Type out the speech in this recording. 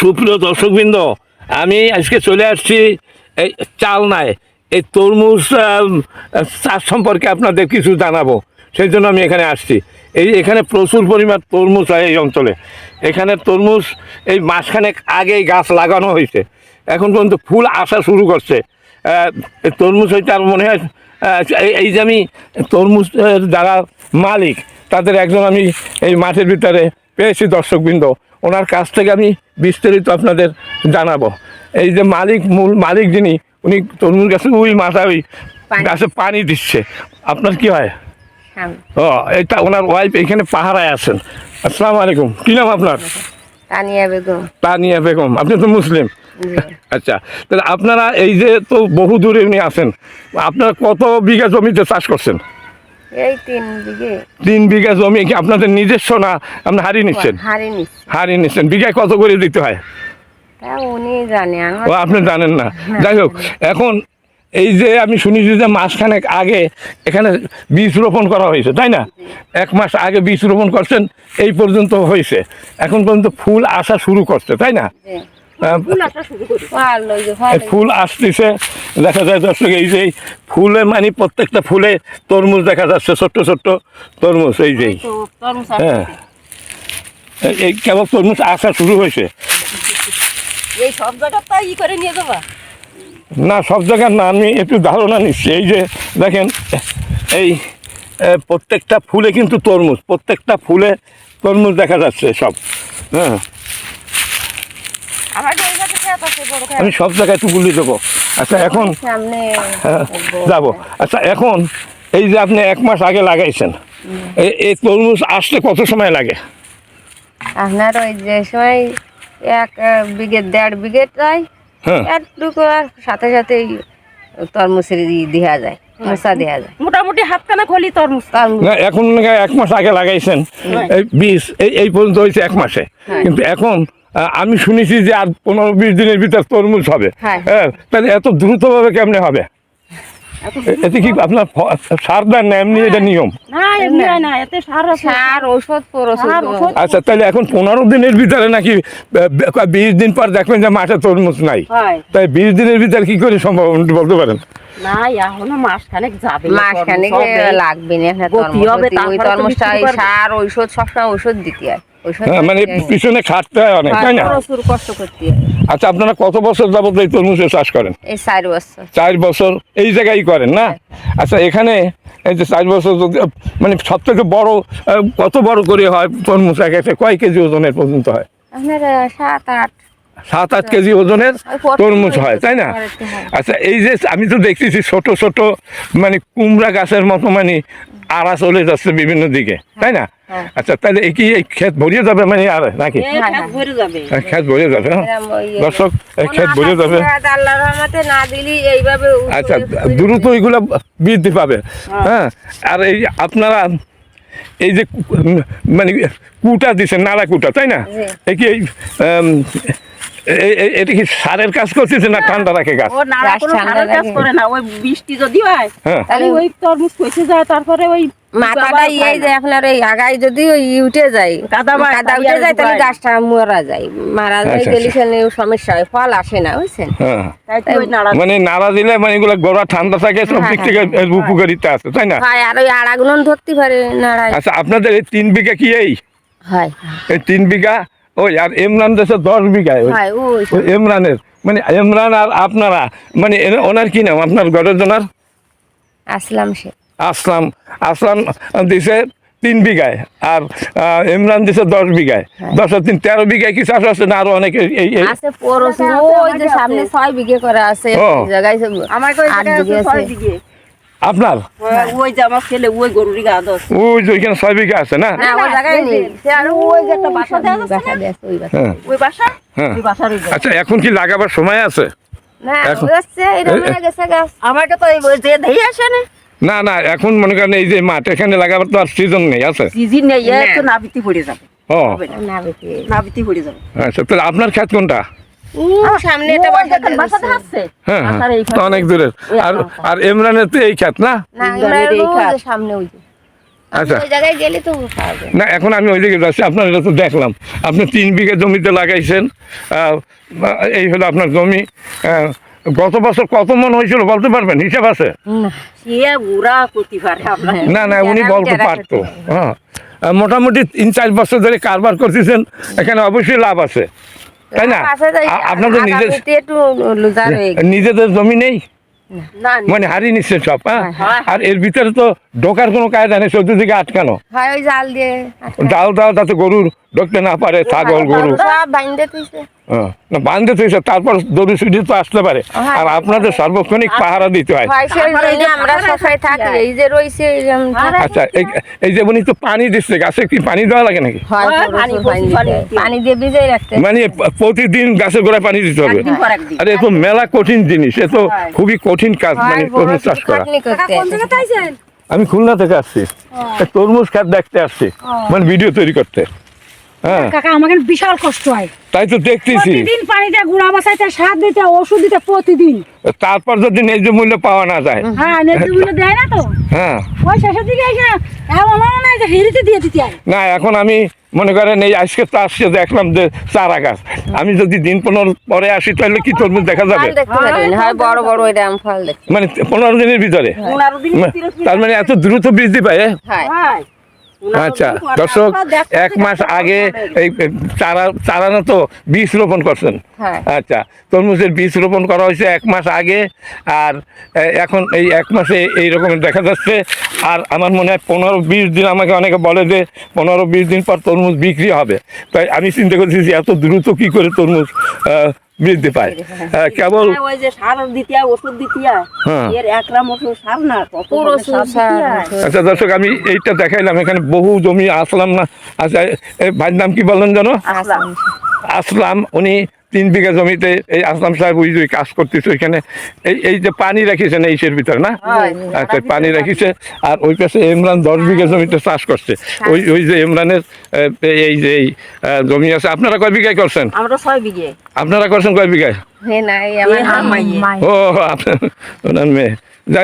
সুপ্রিয় দর্শকবৃন্দ, আমি আজকে চলে আসছি এই চাল চালনায়। এই তরমুজ চাষ সম্পর্কে আপনাদের কিছু জানাব। সেই জন্য আমি এখানে আসছি। এই এখানে প্রচুর পরিমাণ তরমুজ হয় এই অঞ্চলে। এখানে তরমুজ এই মাসখানেক আগেই গাছ লাগানো হয়েছে। এখন পর্যন্ত ফুল আসা শুরু করছে। তরমুজ হইতে আর মনে হয় এই- যে আমি তরমুজের যারা মালিক, তাদের একজন আমি এই মাঠের ভিতরে পেয়েছি দর্শকবৃন্দ। ওনার কাছ থেকে আমি বিস্তারিত আপনাদের জানাব। এই যে মালিক মূল মালিক যিনি উনি তরমুজ গাছে ওই মাথা ওই গাছে পানি দিচ্ছে। আপনার কি হয়? ও এটা ওনার ওয়াইফ এখানে পাহারায় আছেন। আসসালামু আলাইকুম। কী নাম আপনার? তানিয়া বেগম। তানিয়া বেগম। আপনি তো মুসলিম। আচ্ছা তাহলে আপনারা এই যে তো বহু দূরে উনি আছেন আপনারা কত বিঘা জমিতে চাষ করছেন? এই তিন বিঘে। তিন বিঘা জমি কি আপনাদের নিজস্ব না আপনি হারিয়ে নিচ্ছেন? হারি নিচ্ছে। হারিয়ে নিচ্ছেন। বিঘায় কত করে দিতে হয়? উনি জানে ও আপনি জানেন না। যাই হোক এখন এই যে আমি শুনেছি যে মাসখানেক আগে এখানে বীজ রোপণ করা হয়েছে তাই না? এক মাস আগে বীজ রোপণ করছেন এই পর্যন্ত হয়েছে। এখন পর্যন্ত ফুল আসা শুরু করছে তাই না? ফুল আসতেছে দেখা যায় দর্শক এই যে ফুলে মানে প্রত্যেকটা ফুলে তরমুজ দেখা যাচ্ছে ছোট্ট ছোট্ট তরমুজ এই যে হ্যাঁ। এই- কেবল তরমুজ আসা শুরু হয়েছে? না সব জায়গার না আমি একটু ধারণা নিচ্ছি। এই যে দেখেন এই প্রত্যেকটা ফুলে কিন্তু তরমুজ প্রত্যেকটা ফুলে তরমুজ দেখা যাচ্ছে সব। হ্যাঁ আমার ওই জায়গাতে খেত আছে বড় খেত আমি সব জায়গায় একটু বলে দেবো। আচ্ছা এখন সামনে হ্যাঁ, যাব। আচ্ছা এখন এই যে আপনি এক মাস আগে লাগাইছেন এই- এই তরমুজ আসতে কত সময় লাগে? আপনার ওই যে সময় এক বিঘে দেড় বিঘে তাই হ্যাঁ। একটুকু আর সাথে সাথেই তরমুজের দেওয়া যায় মোটামুটি হাতখানা খলি তরমুজ। না এখন এক মাস আগে লাগাইছেন। এই বীজ এই এই পর্যন্ত হয়েছে এক মাসে। কিন্তু এখন আমি শুনেছি যে আর পনেরো বিশ দিনের ভিতর তরমুজ হবে। হ্যাঁ। হ্যাঁ তাহলে এত দ্রুতভাবে কেমনে হবে? এতে কি আপনার সার দেন না এমনি এটা নিয়ম? না এমনি না এতে সার আছে। সার ঔষধ পরোষধ সার, ঔষধ। আচ্ছা তাহলে এখন পনেরো দিনের ভিতরে নাকি বিশ দিন পর দেখবেন যে মাঠে তরমুজ নাই। তাই বিশ দিনের ভিতরে কি করে সম্ভব বলতে পারেন? না এখনও মাস যাবে মাস লাগবে না তরমুজ। সার ঔষধ সবসময় ঔষধ দিতে হয়। হ্যাঁ, মানে পিছনে খাটতে হয় অনেক তাই না? প্রচুর কষ্ট করতে আচ্ছা আপনারা কত বছর যাবত এই তরমুজের চাষ করেন? এই চার বছর। চার বছর এই জায়গায় করেন না? আচ্ছা এখানে এই যে চার বছর মানে সব থেকে বড় কত বড় করে হয় তরমুজ এক একটা কয় কেজি ওজনের পর্যন্ত হয়? সাত আট। সাত আট কেজি ওজনের তরমুজ হয় তাই না? আচ্ছা এই যে আমি তো দেখতেছি ছোট ছোট মানে কুমড়া গাছের মতো মানে আড়া চলে যাচ্ছে বিভিন্ন দিকে তাই না? হ্যাঁ। আচ্ছা তাহলে এই কি এই ক্ষেত ভরিয়ে যাবে মানে আর নাকি? হ্যাঁ, হ্যাঁ। ভরে যাবে। হ্যাঁ, ক্ষেত ভরিয়ে যাবে হ্যাঁ। দর্শক ক্ষেত ভরিয়ে যাবে। আকাশ ছায়া আল্লাহর রহমতে না দিলি এইভাবে উপরে আচ্ছা দ্রুত ওইগুলো বৃদ্ধি পাবে। হ্যাঁ। আর এই আপনারা এই যে কু- মানে কুটা দিছে নাড়া কুটা তাই না? কি এই এ- এটা কি সারের কাজ করতেছে না ঠান্ডা রাখে গাছ? ও না কোনো সারের কাজ করে না ওই বৃষ্টি যদি হয় হ্যাঁ। তাহলে ওই তরমুজ পচে যায় তারপরে ওই মাথাটা ইয়ে হয় আপনার এই আগায় যদি ওই ই উঠে যায় কাদা কাদা উঠে যায় তাহলে গাছটা মরা যায়। মারা যায় আচ্ছা, গেলে সেখানে সমস্যা হয় ফল আসে না বুঝছেন? হ্যাঁ। তাই তো ওই নাড়া মানে নাড়া দিলে মানে এগুলো গোড়া ঠান্ডা থাকে সব দিক থেকে উপকারিতা আছে তাই না? হয় আর ওই আড়াগুলো ধরতে পারে নাড়ায়। আচ্ছা আপনাদের এই তিন বিঘা কি এই? হয়। এই তিন বিঘা? ওই আর ইমরান দেশে দশ বিঘায় ওই হয় ওই ওই ইমরানের। মানে ইমরান আর আপনারা মানে এর- ওনার কি নাম? আপনার ঘরের জনার? আসলাম সে। আসলাম আসলাম দিছে তিন বিঘায় আর ইমরান দিছে দশ বিঘায়। দশ তিন তেরো বিঘায় কি চাষ আছে না আরও অনেকে এই এই আছে পরশ ওই যে সামনে ছয় বিঘে করে আছে জায়গায় সব আমার ওই আছে আপনার? যে আমার ছেলে ওই গরুরি দশ। ওই যে ওইখানে ছয় বিঘা আছে না? না ওই জায়গায় নেই। সে আর ওই যে একটা বাসা ওই বাসা। হ্যাঁ। ওই বাসা? হ্যাঁ। আচ্ছা এখন কি লাগাবার সময় আছে? না এখন- এরকম গেছে গাছ আমাকে তো এই যে দেখে আসে না। না না এখন মনে করেন এই যে মাঠ এখানে লাগাবার তো আর সিজন নেই আছে? সিজন নেই এ তো নাবিতি পড়ে যাবে। ও। হবে না। না বেশি নাবিতি পড়ে যাবে। আচ্ছা তাহলে আপনার ক্ষেত কোনটা? সামনে বাসা হ্যাঁ হ্যাঁ অনেক দূরের। ওই আর আপনার আর ইমরানের তো এই ক্ষেত না? না ইমরানের ইমরানের এই ওই সামনে ওই আচ্ছা। ওই জায়গায় গেলে তো পাবে না এখন আমি ওই দিকে যাচ্ছি আপনার এটা তো দেখলাম। আপনি তিন বিঘা জমিতে লাগাইছেন এই হলো আপনার জমি গত বছর কত মন হয়েছিল বলতে পারবেন? হিসাব আছে? না না উনি বলতে পারতো। হ্যাঁ। মোটামুটি তিন চার বছর ধরে কারবার করতেছেন এখানে অবশ্যই লাভ আছে। তাই না? আপনাদের নিজের হয়ে। নিজেদের জমি নেই? মানে হারিয়ে নিচ্ছে সব হ্যাঁ? হ্যাঁ। আর এর ভিতরে তো ঢোকার কোনো কায়দা নেই চতুর্দিকে আটকানো। জাল দিয়ে। ডাল দাও যাতে গরুর ঢুকতে না পারে ছাগল গরু। হ্যাঁ, না বান্ধে তুইছে তারপর দড়ি সুড়ি তো আসতে পারে। হ্যাঁ। আর আপনাদের সার্বক্ষণিক পাহারা দিতে হয়। থাকি আচ্ছা এই যে উনি তো পানি দিচ্ছে গাছে কি পানি দেওয়া লাগে নাকি? প্রচুর পানি, পানি প্রচুর দিতে পানি। দিতে। পানি দিয়ে ভিজাই রাখতে মানে প্রতিদিন গাছের গোড়ায় পানি দিতে হবে। আরে এ তো মেলা কঠিন জিনিস এ তো খুবই কঠিন কাজ মানে তরমুজ চাষ করা। আমি খুলনা থেকে আসছি। তরমুজ খাত দেখতে আসছি। মানে ভিডিও তৈরি করতে। হ্যাঁ। কাকা আমাকে বিশাল কষ্ট হয়। তাই তো দেখতেছি। প্রতিদিন পানিতে গুড়া বাসাইতে সার দিতে ওষুধ দিতে প্রতিদিন। তারপর যদি ন্যায্য মূল্য পাওয়া না যায়। হ্যাঁ নেতৃগুলো দেয় না তো। হ্যাঁ। ওই শেষের দিকে এসে এমন মনে হয় যে হিরিতে দিয়ে দিতে না এখন আমি মনে করেন এই আজকে তো আসছে দেখলাম যে চারা গাছ। আমি যদি দিন পনেরো পরে আসি তাহলে কি তরমুজ দেখা যাবে? হয় বড় ফল মানে পনেরো দিনের ভিতরে। তার মানে এত দ্রুত বৃদ্ধি পায়? হয়। হয়। আচ্ছা দর্শক এক মাস আগে এই চারা চারানো তো বীজ রোপণ করছেন। হ্যাঁ। আচ্ছা তরমুজের বীজ রোপণ করা হয়েছে এক মাস আগে আর এখন এই এক মাসে এই রকমের দেখা যাচ্ছে। আর আমার মনে হয় পনেরো বিশ দিন আমাকে অনেকে বলে যে পনেরো বিশ দিন পর তরমুজ বিক্রি হবে। তাই আমি চিন্তা করছি যে এত দ্রুত কী করে তরমুজ বৃদ্ধি পায় কেবল হ্যাঁ, ওই যে সার দিতিয়া ওষুধ দিতিয়া হ্যাঁ। এর একরাম ওষুধ সার না হয়। আচ্ছা দর্শক আমি এইটা দেখাইলাম এখানে বহু জমি আসলাম না আচ্ছা এই ভাইয়ের নাম কি বললেন জানো আসলাম। আসলাম উনি তিন বিঘা জমিতে এই আসলাম সাহেব ওই যে কাজ করতেছে ওইখানে। এই এই যে পানি রাখিছেন এই ইসের ভিতরে না? আচ্ছা পানি রাখিছে আর ওই পাশে ইমরান দশ বিঘা জমিতে চাষ করছে। ওই ওই যে ইমরানের এই যে এই আহ, জমি আছে আপনারা কয় বিঘায় করছেন? আমরা ছয় বিঘে। আপনারা করছেন কয় বিঘায়। ও আপনার ওনার মেয়ে। যাই হোক,